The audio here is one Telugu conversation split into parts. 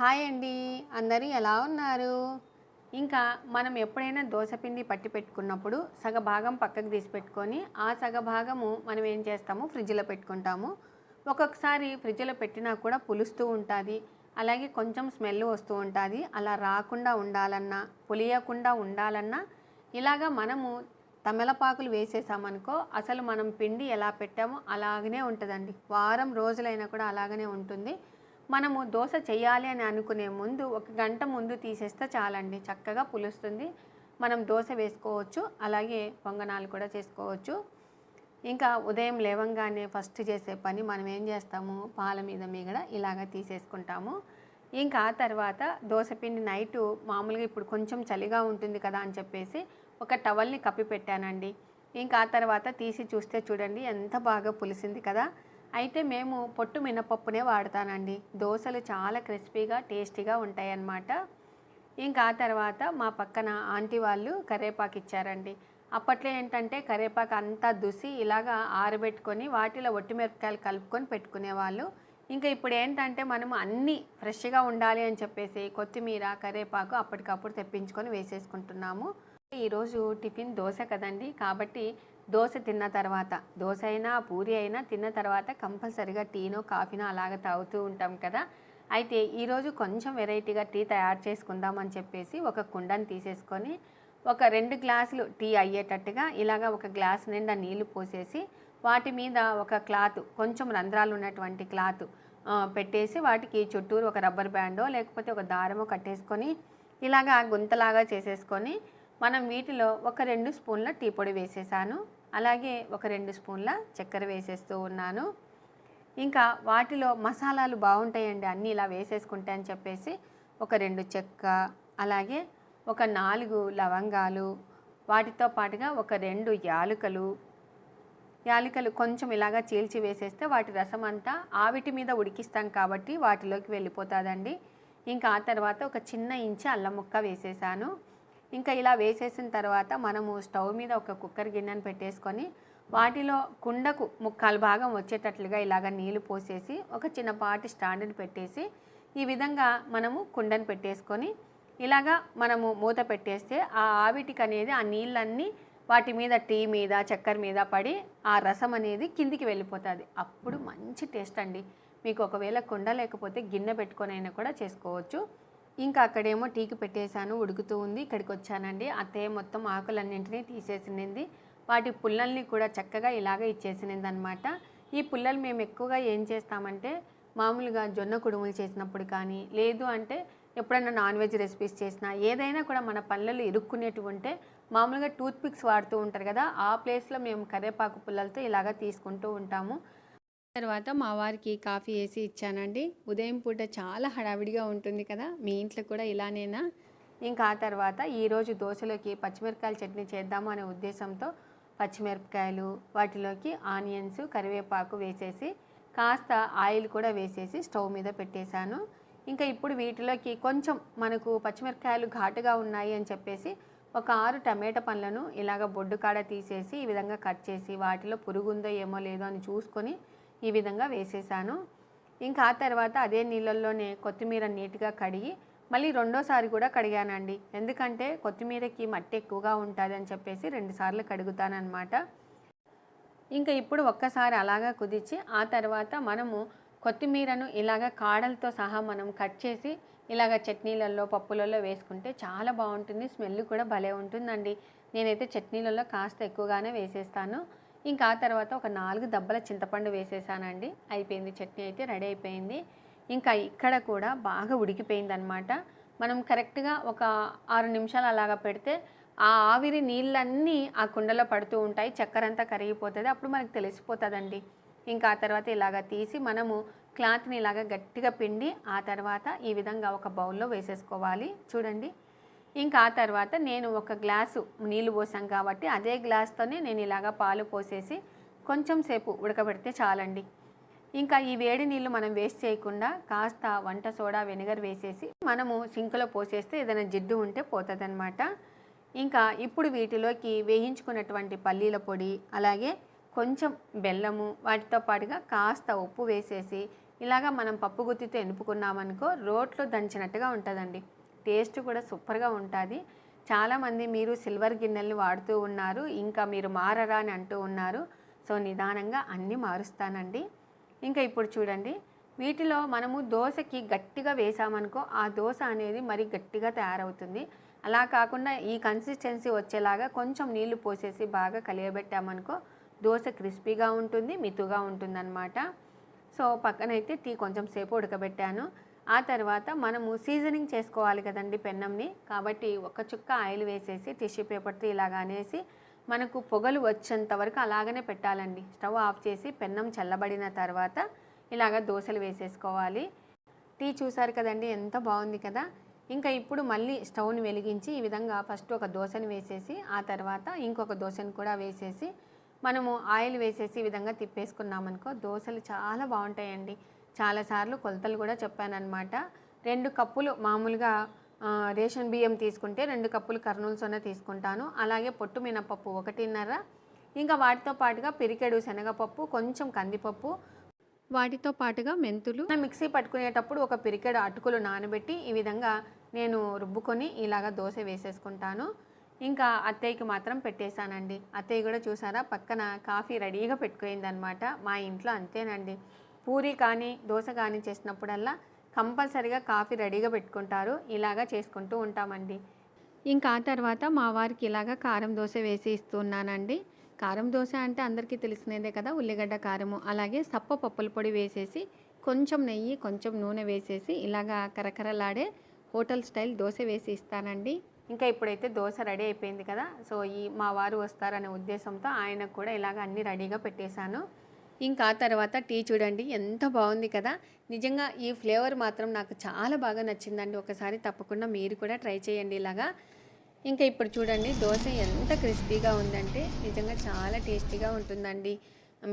హాయ్ అండి. అందరూ ఎలా ఉన్నారు? ఇంకా మనం ఎప్పుడైనా దోశపిండి పట్టి పెట్టుకున్నప్పుడు సగ భాగం పక్కకు తీసి పెట్టుకొని ఆ సగ భాగము మనం ఏం చేస్తాము? ఫ్రిడ్జ్లో పెట్టుకుంటాము. ఒక్కొక్కసారి ఫ్రిడ్జ్లో పెట్టినా కూడా పులుస్తూ ఉంటుంది. అలాగే కొంచెం స్మెల్ వస్తూ ఉంటుంది. అలా రాకుండా ఉండాలన్నా పులియకుండా ఉండాలన్నా ఇలాగా మనము తమలపాకులు వేసేసామనుకో అసలు మనం పిండి ఎలా పెట్టామో అలాగనే ఉంటుందండి. వారం రోజులైనా కూడా అలాగనే ఉంటుంది. మనము దోశ చేయాలి అని అనుకునే ముందు ఒక గంట ముందు తీసేస్తే చాలండి. చక్కగా పులుస్తుంది. మనం దోశ వేసుకోవచ్చు. అలాగే పొంగనాలు కూడా చేసుకోవచ్చు. ఇంకా ఉదయం లేవంగానే ఫస్ట్ చేసే పని మనం ఏం చేస్తాము? పాల మీద మీగడ ఇలాగ తీసేసుకుంటాము. ఇంకా ఆ తర్వాత దోశపిండి నైటు మామూలుగా ఇప్పుడు కొంచెం చలిగా ఉంటుంది కదా అని చెప్పేసి ఒక టవల్ని కప్పి పెట్టానండి. ఇంకా ఆ తర్వాత తీసి చూస్తే చూడండి ఎంత బాగా పులిసింది కదా. అయితే మేము పొట్టు మినపప్పునే వాడతానండి. దోశలు చాలా క్రిస్పీగా టేస్టీగా ఉంటాయి అన్నమాట ఇంకా ఆ తర్వాత మా పక్కన ఆంటీ వాళ్ళు కరేపాకు ఇచ్చారండి. అప్పట్లో ఏంటంటే కరేపాకు అంతా దుసి ఇలాగా ఆరబెట్టుకొని వాటిలో ఒట్టిమిరపకాయలు కలుపుకొని పెట్టుకునేవాళ్ళు. ఇంకా ఇప్పుడు ఏంటంటే మనం అన్నీ ఫ్రెష్గా ఉండాలి అని చెప్పేసి కొత్తిమీర కరేపాకు అప్పటికప్పుడు తెప్పించుకొని వేసేసుకుంటున్నాము. ఈరోజు టిఫిన్ దోశ కదండి. కాబట్టి దోశ తిన్న తర్వాత దోశ అయినా పూరి అయినా తిన్న తర్వాత కంపల్సరిగా టీనో కాఫీనో అలాగ తాగుతూ ఉంటాం కదా. అయితే ఈరోజు కొంచెం వెరైటీగా టీ తయారు చేసుకుందాం అని చెప్పేసి ఒక కుండని తీసేసుకొని ఒక రెండు గ్లాసులు టీ అయ్యేటట్టుగా ఇలాగ ఒక గ్లాస్ నిండా నీళ్ళు పోసేసి వాటి మీద ఒక క్లాత్ కొంచెం రంధ్రాలు ఉన్నటువంటి క్లాత్ పెట్టేసి వాటికి చుట్టూరు ఒక రబ్బర్ బ్యాండో లేకపోతే ఒక దారమో కట్టేసుకొని ఇలాగా గుంతలాగా చేసేసుకొని మనం వీటిలో ఒక రెండు స్పూన్ల టీ పొడి వేసేసాను. అలాగే ఒక రెండు స్పూన్ల చక్కెర వేసేస్తూ ఉన్నాను. ఇంకా వాటిలో మసాలాలు బాగుంటాయండి. అన్నీ ఇలా వేసేసుకుంటా అని చెప్పేసి ఒక రెండు చెక్క అలాగే ఒక నాలుగు లవంగాలు వాటితో పాటుగా ఒక రెండు యాలుకలు. యాలకులు కొంచెం ఇలాగా చీల్చి వేసేస్తే వాటి రసం అంతా ఆవిటి మీద ఉడికిస్తాం కాబట్టి వాటిలోకి వెళ్ళిపోతుందండి. ఇంకా ఆ తర్వాత ఒక చిన్న ఇంచి అల్లం ముక్క వేసేసాను. ఇంకా ఇలా వేసేసిన తర్వాత మనము స్టవ్ మీద ఒక కుక్కర్ గిన్నెను పెట్టేసుకొని వాటిలో కుండకు ముక్కాలు భాగం వచ్చేటట్లుగా ఇలాగ నీళ్ళు పోసేసి ఒక చిన్నపాటి స్టాండ్ని పెట్టేసి ఈ విధంగా మనము కుండను పెట్టేసుకొని ఇలాగా మనము మూత పెట్టేస్తే ఆ ఆవిటికి అనేది ఆ నీళ్ళన్నీ వాటి మీద టీ మీద చక్కెర మీద పడి ఆ రసం అనేది కిందికి వెళ్ళిపోతుంది. అప్పుడు మంచి టేస్ట్ అండి. మీకు ఒకవేళ కుండ లేకపోతే గిన్నె పెట్టుకొని అయినా కూడా చేసుకోవచ్చు. ఇంకా అక్కడేమో టీకి పెట్టేశాను ఉడుకుతూ ఉంది. ఇక్కడికి వచ్చానండి అత్తయ్య మొత్తం ఆకులన్నింటినీ తీసేసింది వాటి పుల్లల్ని కూడా చక్కగా ఇలాగ ఇచ్చేసినింది అనమాట ఈ పుల్లలు మేము ఎక్కువగా ఏం చేస్తామంటే మామూలుగా జొన్న కుడుములు చేసినప్పుడు కానీ లేదు అంటే ఎప్పుడైనా నాన్ వెజ్ రెసిపీస్ చేసినా ఏదైనా కూడా మన పళ్ళలు ఇరుక్కునేటివి ఉంటే మామూలుగా టూత్ పిక్స్ వాడుతూ ఉంటారు కదా ఆ ప్లేస్లో మేము కరివేపాకు పుల్లలతో ఇలాగ తీసుకుంటూ ఉంటాము. తర్వాత మా వారికి కాఫీ వేసి ఇచ్చానండి. ఉదయం పూట చాలా హడావిడిగా ఉంటుంది కదా మీ ఇంట్లో కూడా ఇలానేనా? ఇంకా ఆ తర్వాత ఈరోజు దోశలోకి పచ్చిమిరపకాయల చట్నీ చేద్దాము అనే ఉద్దేశంతో పచ్చిమిరపకాయలు వాటిలోకి ఆనియన్స్ కరివేపాకు వేసేసి కాస్త ఆయిల్ కూడా వేసేసి స్టవ్ మీద పెట్టేశాను. ఇంకా ఇప్పుడు వీటిలోకి కొంచెం మనకు పచ్చిమిరపకాయలు ఘాటుగా ఉన్నాయి అని చెప్పేసి ఒక ఆరు టమాటా పండ్లను ఇలాగ బొడ్డు కాడ తీసేసి ఈ విధంగా కట్ చేసి వాటిలో పురుగుందో ఏమో లేదో అని చూసుకొని ఈ విధంగా వేసేసాను. ఇంకా ఆ తర్వాత అదే నీళ్ళల్లోనే కొత్తిమీర నీట్గా కడిగి మళ్ళీ రెండోసారి కూడా కడిగానండి. ఎందుకంటే కొత్తిమీరకి మట్టి ఎక్కువగా ఉంటుంది అని చెప్పేసి రెండుసార్లు కడుగుతానమాట ఇంకా ఇప్పుడు ఒక్కసారి అలాగా కుదిచి ఆ తర్వాత మనము కొత్తిమీరను ఇలాగ కాడలతో సహా మనం కట్ చేసి ఇలాగ చట్నీలలో పప్పులలో వేసుకుంటే చాలా బాగుంటుంది. స్మెల్ కూడా భలే ఉంటుందండి. నేనైతే చట్నీలలో కాస్త ఎక్కువగానే వేసేస్తాను. ఇంకా ఆ తర్వాత ఒక నాలుగు దబ్బల చింతపండు వేసేసానండి. అయిపోయింది చట్నీ అయితే రెడీ అయిపోయింది. ఇంకా ఇక్కడ కూడా బాగా ఉడికిపోయింది అనమాట మనం కరెక్ట్గా ఒక ఆరు నిమిషాలు అలాగా పెడితే ఆ ఆవిరి నీళ్ళన్నీ ఆ కుండలో పడుతూ ఉంటాయి. చక్కెర అంతా కరిగిపోతుంది. అప్పుడు మనకు తెలిసిపోతుందండి. ఇంకా ఆ తర్వాత ఇలాగ తీసి మనము క్లాత్ని ఇలాగ గట్టిగా పిండి ఆ తర్వాత ఈ విధంగా ఒక బౌల్లో వేసేసుకోవాలి. చూడండి. ఇంకా ఆ తర్వాత నేను ఒక గ్లాసు నీళ్ళు పోసాం కాబట్టి అదే గ్లాస్తోనే నేను ఇలాగా పాలు పోసేసి కొంచెం సేపు ఉడకబెడితే చాలండి. ఇంకా ఈ వేడి నీళ్ళు మనం వేస్ట్ చేయకుండా కాస్త వంట సోడా వెనిగర్ వేసేసి మనము సింకులో పోసేస్తే ఏదైనా జిడ్డు ఉంటే పోతుందన్నమాట. ఇంకా ఇప్పుడు వీటిలోకి వేయించుకున్నటువంటి పల్లీల పొడి అలాగే కొంచెం బెల్లము వాటితో పాటుగా కాస్త ఉప్పు వేసేసి ఇలాగా మనం పప్పు గుత్తితో ఎనుపుకున్నామనుకో రోట్లో దంచినట్టుగా ఉంటుందండి. టేస్ట్ కూడా సూపర్గా ఉంటుంది. చాలామంది మీరు సిల్వర్ గిన్నెల్ని వాడుతూ ఉన్నారు ఇంకా మీరు మారరా అని అంటూ ఉన్నారు. సో నిదానంగా అన్నీ మారుస్తానండి. ఇంకా ఇప్పుడు చూడండి వీటిలో మనము దోశకి గట్టిగా వేసామనుకో ఆ దోశ అనేది మరి గట్టిగా తయారవుతుంది. అలా కాకుండా ఈ కన్సిస్టెన్సీ వచ్చేలాగా కొంచెం నీళ్ళు పోసేసి బాగా కలియబెట్టామనుకో దోశ క్రిస్పీగా ఉంటుంది మితుగా ఉంటుందన్నమాట. సో పక్కనైతే టీ కొంచెం సేపు ఉడకబెట్టాను. ఆ తర్వాత మనము సీజనింగ్ చేసుకోవాలి కదండి పెన్నంని. కాబట్టి ఒక చుక్క ఆయిల్ వేసేసి టిష్యూ పేపర్తో ఇలాగ అనేసి మనకు పొగలు వచ్చేంత వరకు అలాగనే పెట్టాలండి. స్టవ్ ఆఫ్ చేసి పెన్నం చల్లబడిన తర్వాత ఇలాగ దోశలు వేసేసుకోవాలి. టీ చూసారు కదండి ఎంత బాగుంది కదా! ఇంకా ఇప్పుడు మళ్ళీ స్టవ్ని వెలిగించి ఈ విధంగా ఫస్ట్ ఒక దోశని వేసేసి ఆ తర్వాత ఇంకొక దోశని కూడా వేసేసి మనము ఆయిల్ వేసేసి ఈ విధంగా తిప్పేసుకున్నామనుకో దోశలు చాలా బాగుంటాయండి. చాలాసార్లు కొలతలు కూడా చెప్పానన్నమాట. రెండు కప్పులు మామూలుగా రేషన్ బియ్యం తీసుకుంటే రెండు కప్పులు కర్నూలు సొన తీసుకుంటాను. అలాగే పొట్టు మినపప్పు ఒకటిన్నర. ఇంకా వాటితో పాటుగా పిరికెడు శనగపప్పు కొంచెం కందిపప్పు. వాటితో పాటుగా మెంతులు. మిక్సీ పట్టుకునేటప్పుడు ఒక పిరికెడు అటుకులు నానబెట్టి ఈ విధంగా నేను రుబ్బుకొని ఇలాగ దోశ వేసేసుకుంటాను. ఇంకా అత్తయ్యకి మాత్రం పెట్టేశానండి. అత్తయ్య కూడా చూసారా పక్కన కాఫీ రెడీగా పెట్టుకుందనమాట మా ఇంట్లో అంతేనండి. పూరి కానీ దోశ కానీ చేసినప్పుడల్లా కంపల్సరిగా కాఫీ రెడీగా పెట్టుకుంటారు. ఇలాగా చేసుకుంటూ ఉంటామండి. ఇంకా ఆ తర్వాత మా వారికి ఇలాగా కారం దోశ వేసి ఇస్తున్నానండి. కారం దోశ అంటే అందరికీ తెలిసినదే కదా ఉల్లిగడ్డ కారము. అలాగే సప్ప పప్పుల పొడి వేసేసి కొంచెం నెయ్యి కొంచెం నూనె వేసేసి ఇలాగా కరకరలాడే హోటల్ స్టైల్ దోశ వేసి ఇస్తానండి. ఇంకా ఇప్పుడైతే దోశ రెడీ అయిపోయింది కదా సో ఈ మా వారు వస్తారనే ఉద్దేశంతో ఆయనకు కూడా ఇలాగ అన్నీ రెడీగా పెట్టేశాను. ఇంకా తర్వాత టీ చూడండి ఎంత బాగుంది కదా. నిజంగా ఈ ఫ్లేవర్ మాత్రం నాకు చాలా బాగా నచ్చిందండి. ఒకసారి తప్పకుండా మీరు కూడా ట్రై చేయండి ఇలాగా. ఇంకా ఇప్పుడు చూడండి దోశ ఎంత క్రిస్పీగా ఉందంటే నిజంగా చాలా టేస్టీగా ఉంటుందండి.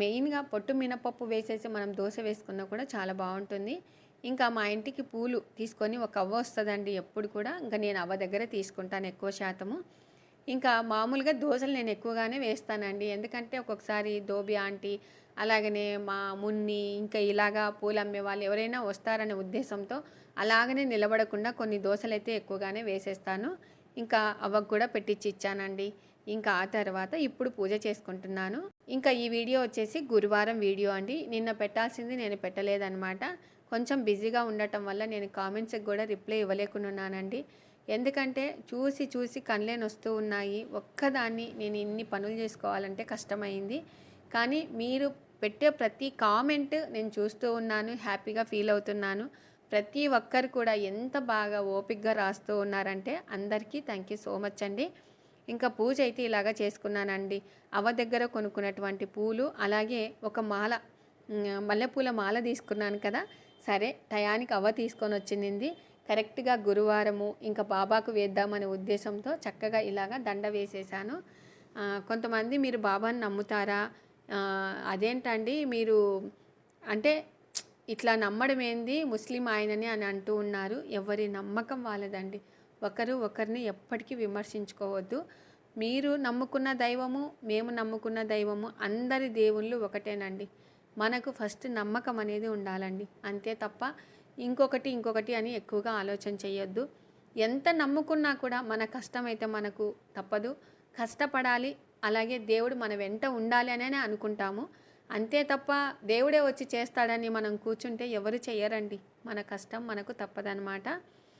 మెయిన్గా పొట్టు మినపప్పు వేసేసి మనం దోశ వేసుకున్నా కూడా చాలా బాగుంటుంది. ఇంకా మా ఇంటికి పూలు తీసుకొని ఒక అవ్వ వస్తుందండి ఎప్పుడు కూడా. ఇంకా నేను అవ్వ దగ్గర తీసుకుంటాను ఎక్కువ శాతము. ఇంకా మామూలుగా దోశలు నేను ఎక్కువగానే వేస్తానండి. ఎందుకంటే ఒక్కొక్కసారి దోబి ఆంటీ అలాగనే మా మున్ని ఇంకా ఇలాగా పూలు అమ్మే వాళ్ళు ఎవరైనా వస్తారనే ఉద్దేశంతో అలాగనే నిలబడకుండా కొన్ని దోశలు అయితే ఎక్కువగానే వేసేస్తాను. ఇంకా అవ్వకు కూడా పెట్టించి ఇచ్చానండి. ఇంకా ఆ తర్వాత ఇప్పుడు పూజ చేసుకుంటున్నాను. ఇంకా ఈ వీడియో వచ్చేసి గురువారం వీడియో అండి. నిన్న పెట్టాల్సింది నేను పెట్టలేదన్నమాట. కొంచెం బిజీగా ఉండటం వల్ల నేను కామెంట్స్కి కూడా రిప్లై ఇవ్వలేకున్నానండి. ఎందుకంటే చూసి చూసి కళ్ళేని వస్తూ ఉన్నాయి. ఒక్కదాన్ని నేను ఇన్ని పనులు చేసుకోవాలంటే కష్టమైంది. కానీ మీరు పెట్టే ప్రతి కామెంట్ నేను చూస్తూ ఉన్నాను హ్యాపీగా ఫీల్ అవుతున్నాను. ప్రతి ఒక్కరు కూడా ఎంత బాగా ఓపిక్గా రాస్తూ ఉన్నారంటే అందరికీ థ్యాంక్ యూ సో మచ్ అండి. ఇంకా పూజ అయితే ఇలాగా చేసుకున్నానండి. అవ దగ్గర కొనుక్కున్నటువంటి పూలు అలాగే ఒక మాల మల్లెపూల మాల తీసుకున్నాను కదా. సరే టయానికి అవ తీసుకొని వచ్చింది. కరెక్ట్గా గురువారము ఇంకా బాబాకు వేద్దామనే ఉద్దేశంతో చక్కగా ఇలాగా దండ వేసేసాను. కొంతమంది మీరు బాబాని నమ్ముతారా? అదేంటండి మీరు అంటే ఇట్లా నమ్మడం ఏంది? ముస్లిం ఆయనని అని అంటూ ఉన్నారు. ఎవరి నమ్మకం వాళ్ళదండి. ఒకరు ఒకరిని ఎప్పటికీ విమర్శించుకోవద్దు. మీరు నమ్ముకున్న దైవము మేము నమ్ముకున్న దైవము అందరి దేవుళ్ళు ఒకటేనండి. మనకు ఫస్ట్ నమ్మకం అనేది ఉండాలండి. అంతే తప్ప ఇంకొకటి ఇంకొకటి అని ఎక్కువగా ఆలోచన చేయొద్దు. ఎంత నమ్ముకున్నా కూడా మన కష్టమైతే మనకు తప్పదు. కష్టపడాలి అలాగే దేవుడు మన వెంట ఉండాలి అనే అనుకుంటాము. అంతే తప్ప దేవుడే వచ్చి చేస్తాడని మనం కూర్చుంటే ఎవరు చెయ్యరండి. మన కష్టం మనకు తప్పదనమాట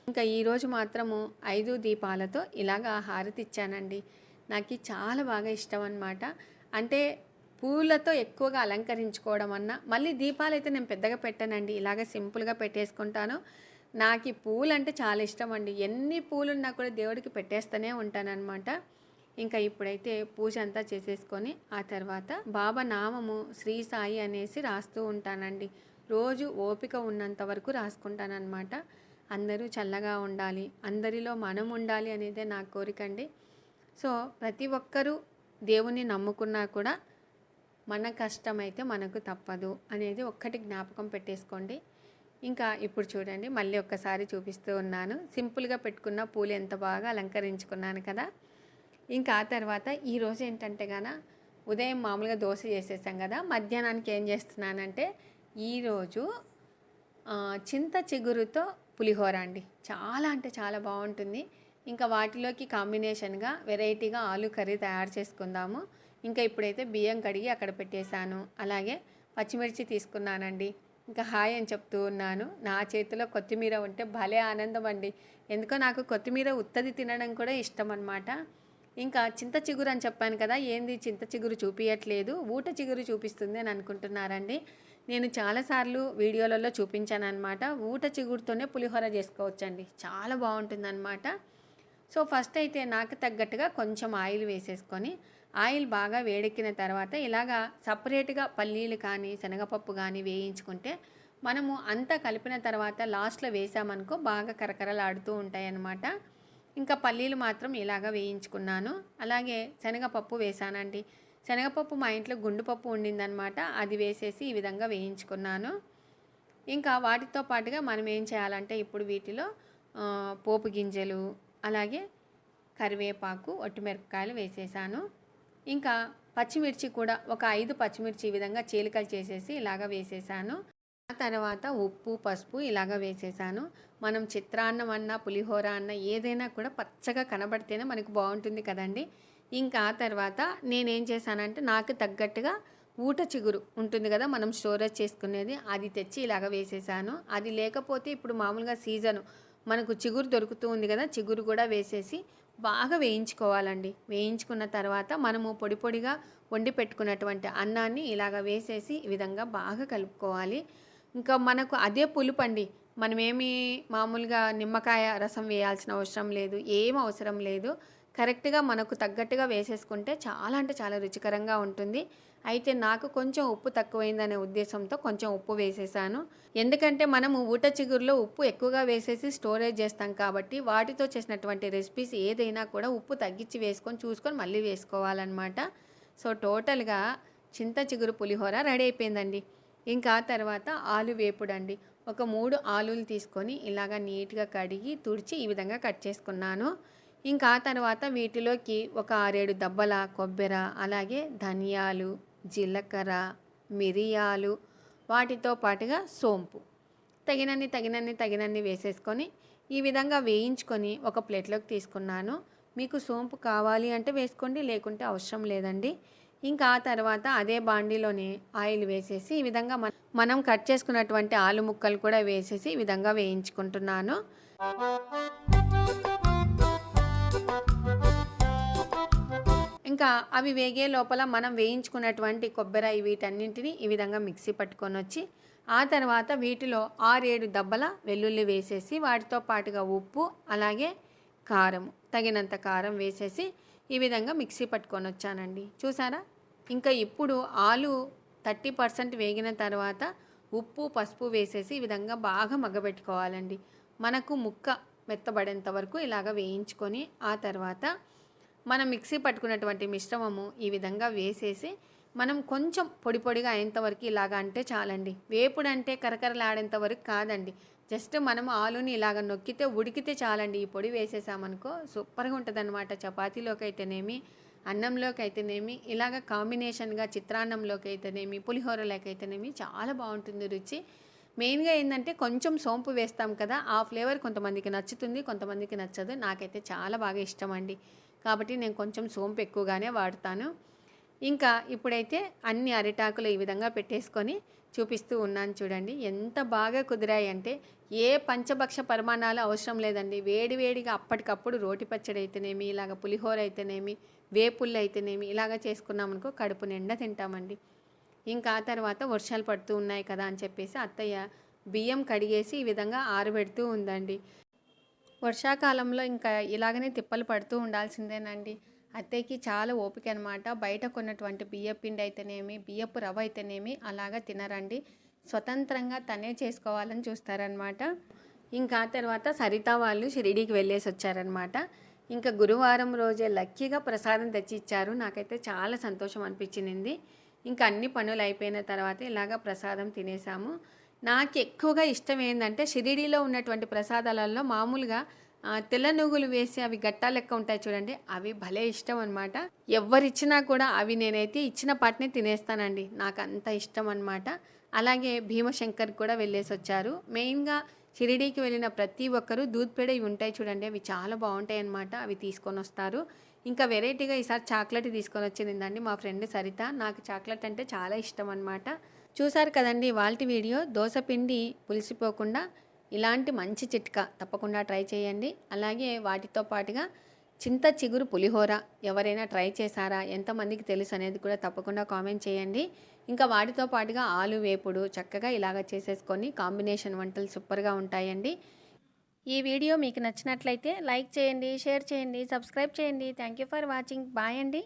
ఇంకా ఈరోజు మాత్రము ఐదు దీపాలతో ఇలాగా హారతి ఇచ్చానండి. నాకు చాలా బాగా ఇష్టం అనమాట అంటే పూలతో ఎక్కువగా అలంకరించుకోవడం అన్నా మళ్ళీ దీపాలు అయితే నేను పెద్దగా పెట్టానండి. ఇలాగ సింపుల్గా పెట్టేసుకుంటాను. నాకు ఈ పూలు అంటే చాలా ఇష్టం అండి ఎన్ని పూలున్నా కూడా దేవుడికి పెట్టేస్తూనే ఉంటానన్నమాట. ఇంకా ఇప్పుడైతే పూజ అంతా చేసేసుకొని ఆ తర్వాత బాబా నామము శ్రీ సాయి అనేసి రాస్తూ ఉంటానండి. రోజు ఓపిక ఉన్నంత వరకు రాసుకుంటానన్నమాట. అందరూ చల్లగా ఉండాలి అందరిలో మనం ఉండాలి అనేదే నా కోరిక అండి. సో ప్రతి ఒక్కరూ దేవుణ్ణి నమ్ముకున్నా కూడా మన కష్టమైతే మనకు తప్పదు అనేది ఒక్కటి జ్ఞాపకం పెట్టేసుకోండి. ఇంకా ఇప్పుడు చూడండి మళ్ళీ ఒక్కసారి చూపిస్తూ ఉన్నాను. సింపుల్గా పెట్టుకున్న పూలు ఎంత బాగా అలంకరించుకున్నాను కదా. ఇంకా ఆ తర్వాత ఈరోజు ఏంటంటే గాన ఉదయం మామూలుగా దోశ చేసేసాం కదా మధ్యాహ్నానికి ఏం చేస్తున్నానంటే ఈరోజు చింత చిగురుతో పులిహోర అండి. చాలా అంటే చాలా బాగుంటుంది. ఇంకా వాటిలోకి కాంబినేషన్గా వెరైటీగా ఆలు కర్రీ తయారు చేసుకుందాము. ఇంకా ఇప్పుడైతే బియ్యం కడిగి అక్కడ పెట్టేశాను. అలాగే పచ్చిమిర్చి తీసుకున్నానండి. ఇంకా హాయ్ అని చెప్తూ ఉన్నాను. నా చేతిలో కొత్తిమీర ఉంటే భలే ఆనందం అండి. ఎందుకో నాకు కొత్తిమీర ఉత్తది తినడం కూడా ఇష్టం అనమాట ఇంకా చింత చిగురు అని చెప్పాను కదా ఏంది చింత చిగురు చూపించట్లేదు ఊట చిగురు చూపిస్తుంది అని అనుకుంటున్నారండి. నేను చాలాసార్లు వీడియోలలో చూపించాను అనమాట ఊట చిగురుతోనే పులిహోర చేసుకోవచ్చండి. చాలా బాగుంటుందన్నమాట. సో ఫస్ట్ అయితే నాకు తగ్గట్టుగా కొంచెం ఆయిల్ వేసేసుకొని ఆయిల్ బాగా వేడెక్కిన తర్వాత ఇలాగా సపరేట్గా పల్లీలు కానీ శనగపప్పు కానీ వేయించుకుంటే మనము అంతా కలిపిన తర్వాత లాస్ట్లో వేసామనుకో బాగా కరకరలాడుతూ ఉంటాయన్నమాట. అన్నమాట ఇంకా పల్లీలు మాత్రం ఇలాగ వేయించుకున్నాను. అలాగే శనగపప్పు వేసానండి. శనగపప్పు మా ఇంట్లో గుండుపప్పు ఉండిందనమాట అది వేసేసి ఈ విధంగా వేయించుకున్నాను. ఇంకా వాటితో పాటుగా మనం ఏం చేయాలంటే ఇప్పుడు వీటిలో పోపు గింజలు అలాగే కరివేపాకు ఒట్టిమిరపకాయలు వేసేసాను. ఇంకా పచ్చిమిర్చి కూడా ఒక ఐదు పచ్చిమిర్చి ఈ విధంగా చీలికలు చేసేసి ఇలాగ వేసేసాను. ఆ తర్వాత ఉప్పు పసుపు ఇలాగ వేసేసాను. మనం చిత్రాన్నం అన్న పులిహోర అన్న ఏదైనా కూడా పచ్చగా కనబడితేనే మనకు బాగుంటుంది కదండి. ఇంకా ఆ తర్వాత నేనేం చేశానంటే నాకు తగ్గట్టుగా ఊట చిగురు ఉంటుంది కదా మనం స్టోరేజ్ చేసుకునేది అది తెచ్చి ఇలాగ వేసేసాను. అది లేకపోతే ఇప్పుడు మామూలుగా సీజను. మనకు చిగురు దొరుకుతూ ఉంది కదా చిగురు కూడా వేసేసి బాగా వేయించుకోవాలండి. వేయించుకున్న తర్వాత మనము పొడి పొడిగా వండి పెట్టుకున్నటువంటి అన్నాన్ని ఇలాగ వేసేసి ఈ విధంగా బాగా కలుపుకోవాలి. ఇంకా మనకు అదే పులుపు అండి మనమేమి మామూలుగా నిమ్మకాయ రసం వేయాల్సిన అవసరం లేదు ఏం అవసరం లేదు. కరెక్ట్గా మనకు తగ్గట్టుగా వేసేసుకుంటే చాలా అంటే చాలా రుచికరంగా ఉంటుంది. అయితే నాకు కొంచెం ఉప్పు తక్కువైందనే ఉద్దేశంతో కొంచెం ఉప్పు వేసేసాను. ఎందుకంటే మనము ఊట చిగురులో ఉప్పు ఎక్కువగా వేసేసి స్టోరేజ్ చేస్తాం కాబట్టి వాటితో చేసినటువంటి రెసిపీస్ ఏదైనా కూడా ఉప్పు తగ్గించి వేసుకొని చూసుకొని మళ్ళీ వేసుకోవాలన్నమాట. సో టోటల్గా చింత చిగురు పులిహోర రెడీ అయిపోయిందండి. ఇంకా తర్వాత ఆలు వేపుడు అండి ఒక మూడు ఆలులు తీసుకొని ఇలాగ నీట్గా కడిగి తుడిచి ఈ విధంగా కట్ చేసుకున్నాను. ఇంకా తర్వాత వీటిలోకి ఒక ఆరేడు దబ్బల కొబ్బెర అలాగే ధనియాలు జీలకర్ర మిరియాలు వాటితో పాటుగా సోంపు. తగినన్ని తగినన్ని తగినన్ని వేసేసుకొని ఈ విధంగా వేయించుకొని ఒక ప్లేట్లోకి తీసుకున్నాను. మీకు సోంపు కావాలి అంటే వేసుకోండి లేకుంటే అవసరం లేదండి. ఇంకా ఆ తర్వాత అదే బాండీలోనే ఆయిల్ వేసేసి ఈ విధంగా మన- మనం కట్ చేసుకున్నటువంటి ఆలు ముక్కలు కూడా వేసేసి ఈ విధంగా వేయించుకుంటున్నాను. ఇంకా అవి వేగే లోపల మనం వేయించుకున్నటువంటి కొబ్బరి వీటన్నింటిని ఈ విధంగా మిక్సీ పట్టుకొని వచ్చి ఆ తర్వాత వీటిలో ఆరేడు దబ్బల వెల్లుల్లి వేసేసి వాటితో పాటుగా ఉప్పు అలాగే కారం తగినంత కారం వేసేసి ఈ విధంగా మిక్సీ పట్టుకొని వచ్చానండి. చూసారా? ఇంకా ఇప్పుడు ఆలు థర్టీ పర్సెంట్ వేగిన తర్వాత ఉప్పు పసుపు వేసేసి ఈ విధంగా బాగా మగ్గబెట్టుకోవాలండి. మనకు ముక్క మెత్తబడేంత వరకు ఇలాగ వేయించుకొని ఆ తర్వాత మనం మిక్సీ పట్టుకున్నటువంటి మిశ్రమము ఈ విధంగా వేసేసి మనం కొంచెం పొడి పొడిగా అయ్యేంత వరకు ఇలాగ అంటే చాలండి. వేపుడు అంటే కరకరలాడేంత వరకు కాదండి. జస్ట్ మనం ఆలుని ఇలాగ నొక్కితే ఉడికితే చాలండి. ఈ పొడి వేసేసామనుకో సూపర్గా ఉంటుంది అనమాట చపాతీలోకి అయితేనేమి అన్నంలోకి అయితేనేమి ఇలాగ కాంబినేషన్గా చిత్రాన్నంలోకి అయితేనేమి పులిహోరలోకి అయితేనేమి చాలా బాగుంటుంది రుచి. మెయిన్గా ఏంటంటే కొంచెం సోంపు వేస్తాం కదా ఆ ఫ్లేవర్ కొంతమందికి నచ్చుతుంది కొంతమందికి నచ్చదు. నాకైతే చాలా బాగా ఇష్టం అండి కాబట్టి నేను కొంచెం సోంపు ఎక్కువగానే వాడతాను. ఇంకా ఇప్పుడైతే అన్ని అరిటాకులు ఈ విధంగా పెట్టేసుకొని చూపిస్తూ ఉన్నాను చూడండి. ఎంత బాగా కుదిరాయి అంటే ఏ పంచభక్ష పరిమాణాలు అవసరం లేదండి. వేడివేడిగా అప్పటికప్పుడు రోటి పచ్చడి అయితేనేమి ఇలాగ పులిహోర అయితేనేమి వేపుళ్ళు అయితేనేమి ఇలాగ చేసుకున్నామనుకో కడుపు నిండా తింటామండి. ఇంకా ఆ తర్వాత వర్షాలు పడుతూ ఉన్నాయి కదా అని చెప్పేసి అత్తయ్య బియ్యం కడిగేసి ఈ విధంగా ఆరబెడుతూ ఉందండి. వర్షాకాలంలో ఇంకా ఇలాగనే తిప్పలు పడుతూ ఉండాల్సిందేనండి. అత్తయ్యకి చాలా ఓపిక అనమాట బయట కొన్నటువంటి బియ్యపు పిండి అయితేనేమి బియ్యపు రవ్వ అయితేనేమి అలాగా తినరండి. స్వతంత్రంగా తనే చేసుకోవాలని చూస్తారనమాట ఇంకా తర్వాత సరిత వాళ్ళు షిరిడీకి వెళ్ళేసి వచ్చారనమాట ఇంకా గురువారం రోజే లక్కీగా ప్రసాదం తెచ్చి ఇచ్చారు నాకైతే చాలా సంతోషం అనిపించింది. ఇంకా అన్ని పనులు అయిపోయిన తర్వాత ఇలాగ ప్రసాదం తినేసాము. నాకు ఎక్కువగా ఇష్టం ఏంటంటే షిరిడీలో ఉన్నటువంటి ప్రసాదాలలో మామూలుగా తెల్ల నువ్వులు వేసి అవి గట్టా లెక్క ఉంటాయి చూడండి అవి భలే ఇష్టం అనమాట ఎవరిచ్చినా కూడా అవి నేనైతే ఇచ్చిన పాటనే తినేస్తానండి. నాకు అంత ఇష్టం అనమాట అలాగే భీమశంకర్ కూడా వెళ్ళేసి వచ్చారు. మెయిన్గా షిరిడీకి వెళ్ళిన ప్రతి ఒక్కరూ దూద్పేడ ఇవి ఉంటాయి చూడండి అవి చాలా బాగుంటాయి అన్నమాట అవి తీసుకొని వస్తారు. ఇంకా వెరైటీగా ఈసారి చాక్లెట్ తీసుకొని వచ్చిందండి మా ఫ్రెండ్ సరిత. నాకు చాక్లెట్ అంటే చాలా ఇష్టం అనమాట చూసారు కదండి వాళ్ళ వీడియో దోశ పిండి పులిసిపోకుండా ఇలాంటి మంచి చిట్కా తప్పకుండా ట్రై చేయండి. అలాగే వాటితో పాటుగా చింత చిగురు పులిహోర ఎవరైనా ట్రై చేశారా? ఎంతమందికి తెలుసు అనేది కూడా తప్పకుండా కామెంట్ చేయండి. ఇంకా వాటితో పాటుగా ఆలు వేపుడు చక్కగా ఇలాగ చేసేసుకొని కాంబినేషన్ వంటలు సూపర్గా ఉంటాయండి. ఈ వీడియో మీకు నచ్చినట్లయితే లైక్ చేయండి షేర్ చేయండి సబ్స్క్రైబ్ చేయండి. Thank you for watching. Bye అండి.